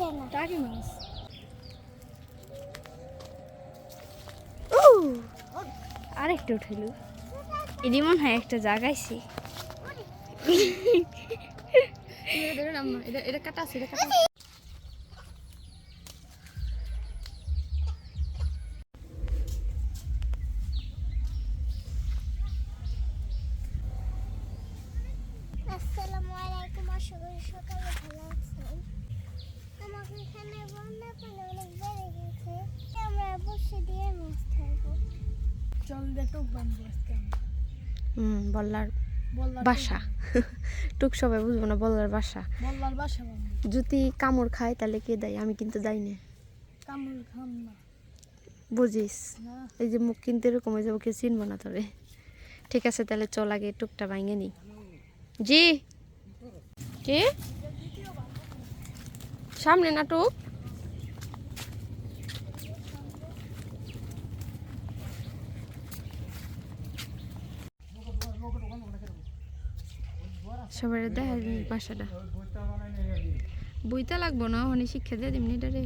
যায় না টাকি মাছ উ আরেকটা উঠাইল। এটি মনে হয় একটা জাগাইছি। এটা কাটা আছে, এটা কাটা বল্লার বাসা। টুক সবাই বুঝব না বল্লার বাসা। বললার বাসা যদি কামড় খায় তাহলে কে দেয়? আমি কিন্তু দেয় না। কামড় খাম না। বুঝিস? এই যে মুখ কিন্তু এরকম হয়ে যাব কেউ চিনবো না তোরে। ঠিক আছে তাহলে চল আগে টুকটা ভাঙে নি। জি। কে? সামনে না টুক? সবার দেখা বাসাটা। বইতে লাগবো না মানে শিক্ষা দিয়ে দিমনি এটা রে।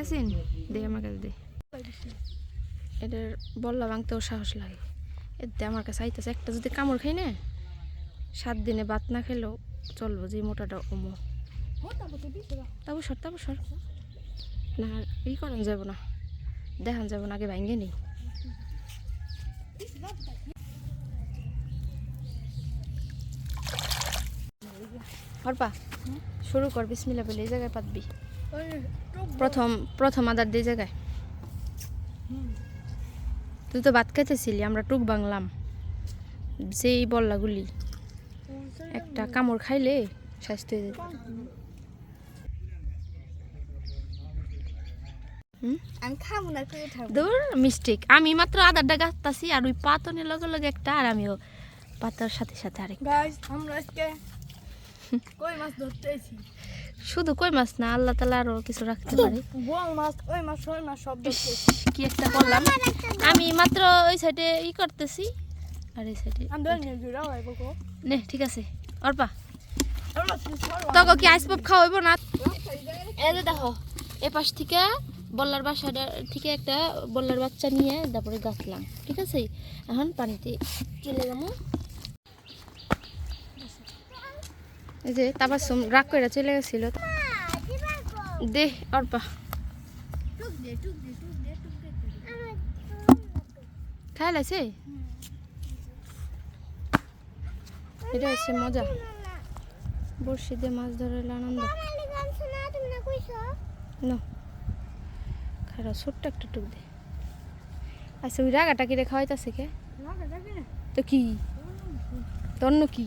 আছে? দে আমার কাছে দে। এটার বল্লা ভাঙতেও সাহস লাগে। এতে আমার কাছে আইতেছে একটা, যদি কামড় খাই না, সাত দিনে ভাত না খেলেও চলবো যে মোটাটা অমো তাবু সর তাবু সর। না, ই করান যাব না। দেখান যাব না, আগে ভাঙ্গে নেই। হরপা শুরু কর বিসমিল্লা বলে এই জায়গায় পাতবি। প্রথম প্রথম আদার দিয়ে জায়গায়। তুই তো ভাত খাইতেছিলি আমরা টুক বাংলাম যেই বল্লাগুলি। একটা কামড় খাইলে স্বাস্থ্য হয়ে যেত? আমি খাব না তুই খাব দূর মিস্টেক আমি মাত্র আদারটা গাছতাছি আর ওই পাতনের লগে লগে একটা আর আমিও পাতার সাথে সাথে আরেক গাইস আমরা আজকে কই মাছ ধরতে এসেছি শুধু কই মাছ না আল্লাহ তালা আরও কিছু রাখতে পারে। কি একটা করলাম। আমি মাত্র ওই সাইডে ই করতেছি। আর এই সাইডে নে ঠিক আছে। অর্পা তোকে কি আইস পপ খাওয়াইব না? এই দেখো এ পাশ থেকে বল্লার বাসাটা থেকে একটা বল্লার বাচ্চা নিয়ে তারপরে গাছলাম ঠিক আছে? এখন পানিতে চলে যাব। এই যে তারপর রাগ করে চলে গেছিল। দে অর্পা। খাই লাইছে? এটা হচ্ছে মজা। বড়শি দিয়ে মাছ ধরার আনন্দ। না। খারা ছোট্ট একটা টুক দে। আচ্ছা ওই রাগাটা কি রে খাওয়াইতেছে কে? তো কি? তন্ন কি?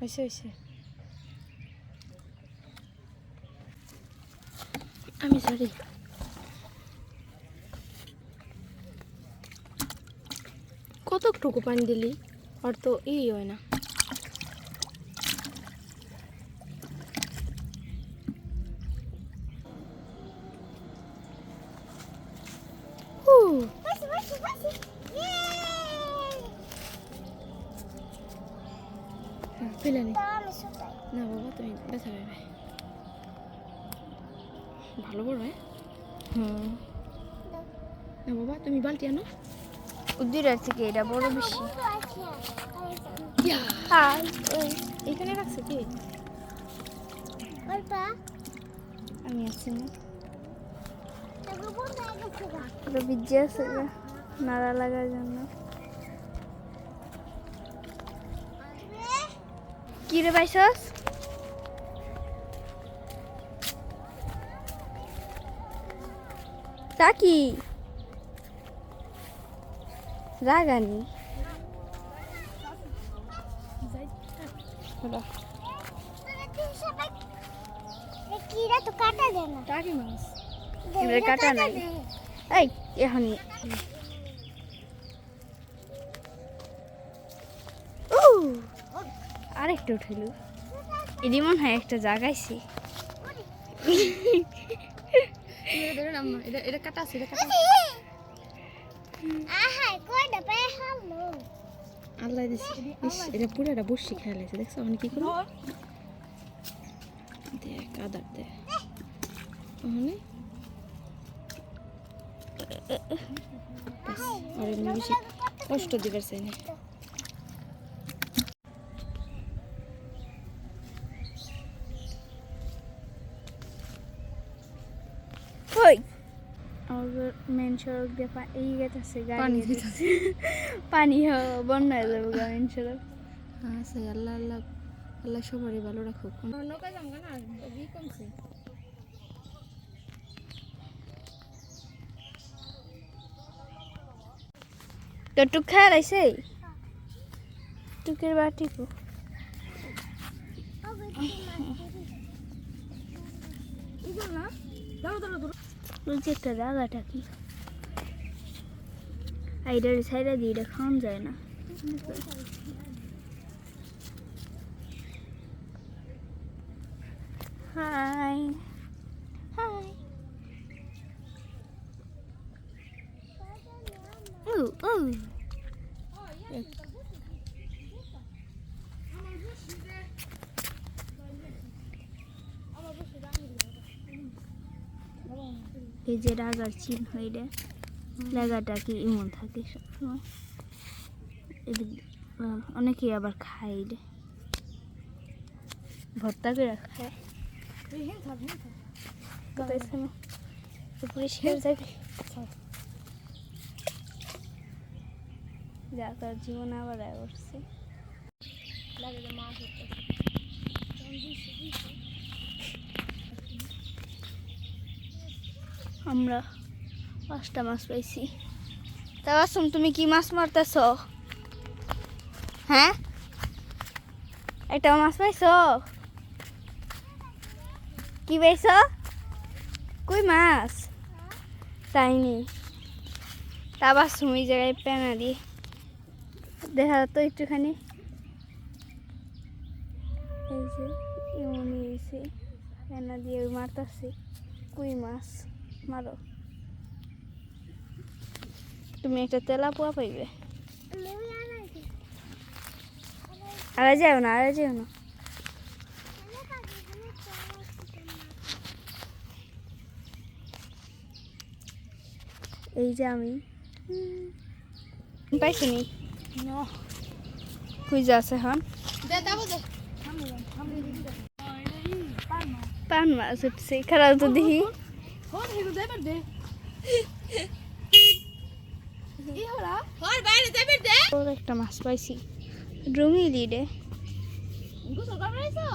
হয়েছে হয়েছে আমি সরি কতটুকু পানি দিলি? আর তো ই হয় না। হ্যাঁ, নি না বাবা তুমি ব্যথা পাবে ভালো বড় হ্যাঁ হুম না বাবা তুমি বালতি আনো উদ্দিরের থেকে এটা বড় বেশি এখানে রাখছে কি আমি আছি না ভিজে আছে নাড়া লাগার জন্য কি রে পাইছস? তা কি? রাগানি। কিরা তো কাটা যায় না কাটা নাই। এই এখনই। আরেকটা উঠেল এদি মনে হয় একটা জাগাইছি। এটা এটা কাটা আছে এটা আল্লাহ দিছে ইস এটা পুরাটা বসি খেয়ালাইছে দেখছ? আমি কি করব? দেখ আদার দে ওখানে। ব্যাস, আর এমনি বেশি কষ্ট দিবার চাই না। মেন সড়ক দিয়ে এই গেছে গাড়ি পানি গেছে। পানি হ- বন্যা হয়ে যাবে মেন সড়ক হ্যাঁ সেই আল্লাহ আল্লাহ আল্লাহ সবারই ভালো রাখুক নৌকা যাম না কমছে। তো টুক খেয়াল আইছে টুকের বাটি কো ওই যে একটা রাগাটা কি আইডার সাইডে দিয়ে এটা খাওয়ান যায় না। হাই। হাই। ও ও এই যে রাগার চিহ্ন এটা রাগাটা কি এমন থাকে সবসময়? এদিক অনেকেই আবার খায় এটা ভর্তা করে খায়। পরিষ্কার যা তার জীবন আবার করছে আমরা পাঁচটা মাছ পাইছি। তা আসুন, তুমি কি মাছ মারতেছ? হ্যাঁ? একটা মাছ পাইছ? কি পাইছ? কই মাছ? তাইনি তা আবার সুমি জায়গায় পেনা দিয়ে দেখা তো একটুখানি। এই যে এমনই হয়েছে পেনা দিয়ে মারতাছে। কুই মাছ? মারো। তুমি একটা তেলা পোয়া পাইবে। আরে যাও না আরে যাও না। এই যে আমি। পাইছি নি? খুঁজে আছে দে পান মাছ উঠছে খারাপ তো দেখি। ফোন হেগো যাইবার দে। কি হলা? হর বাইরে যাইবার দে। ওর একটা মাছ পাইছি। রঙি দিয়ে গোসল করবার আইছো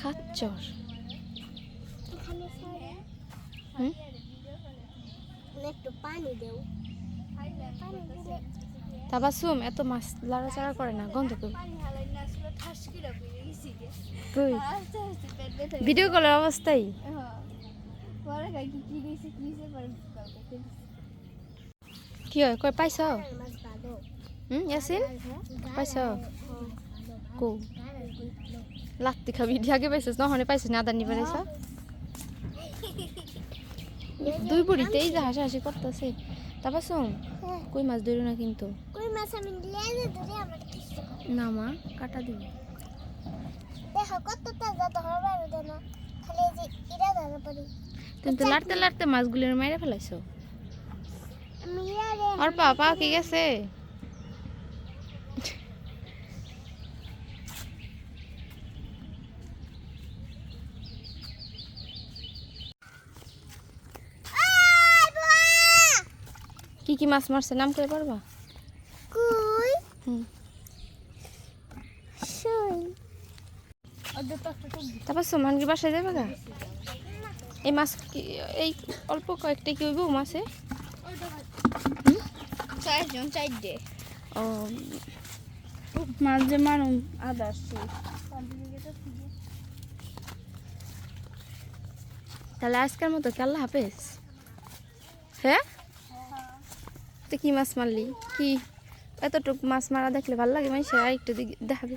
খাচ্চর? একটু পানি দেও। পানি দিলে তাবাসুম, এত মাছ লড়াচড়া করে না, গন্ধ করবে কই? ভিডিও কলের অবস্থায় কি হয়? কই, পাইছ? হুম, ইয়াসিন? পাইছ? কো লাত্তি খাবি আগে পাইছিস নহনে পাইছিস না দানি পারাইছ দুই বুড়িতেই যে হাসাহাসি করতেছে। তাবাসুম, কই মাছ ধরো না কিন্তু? কই মাছ আমি লেজে ধরে আমার না মা কাটা দিবি। দেখো কত তাজা ধরা পারবে না খালি যে ইরা ধরা পারি তুমি তো লাড়তে লাড়তে মাছগুলোর মাইরে ফেলাইছো। আর পা পা কি গেছে? বুয়া! কি মাছ মারছে? নাম করে পারবা? তারপর সোমান কি বাসায় যাবে গা? এই মাছ কি এই অল্প কয়েকটা কি হইব মাছে? চারজন চারটে। ও। মাছ যে মারুন আদার তাহলে আজকের মতো কি আল্লাহ হাফেজ? হ্যাঁ? তো কি মাছ মারলি? কি? এতটুকু মাছ মারা দেখলে ভালো লাগে মানে মানুষের একটু দেখাবে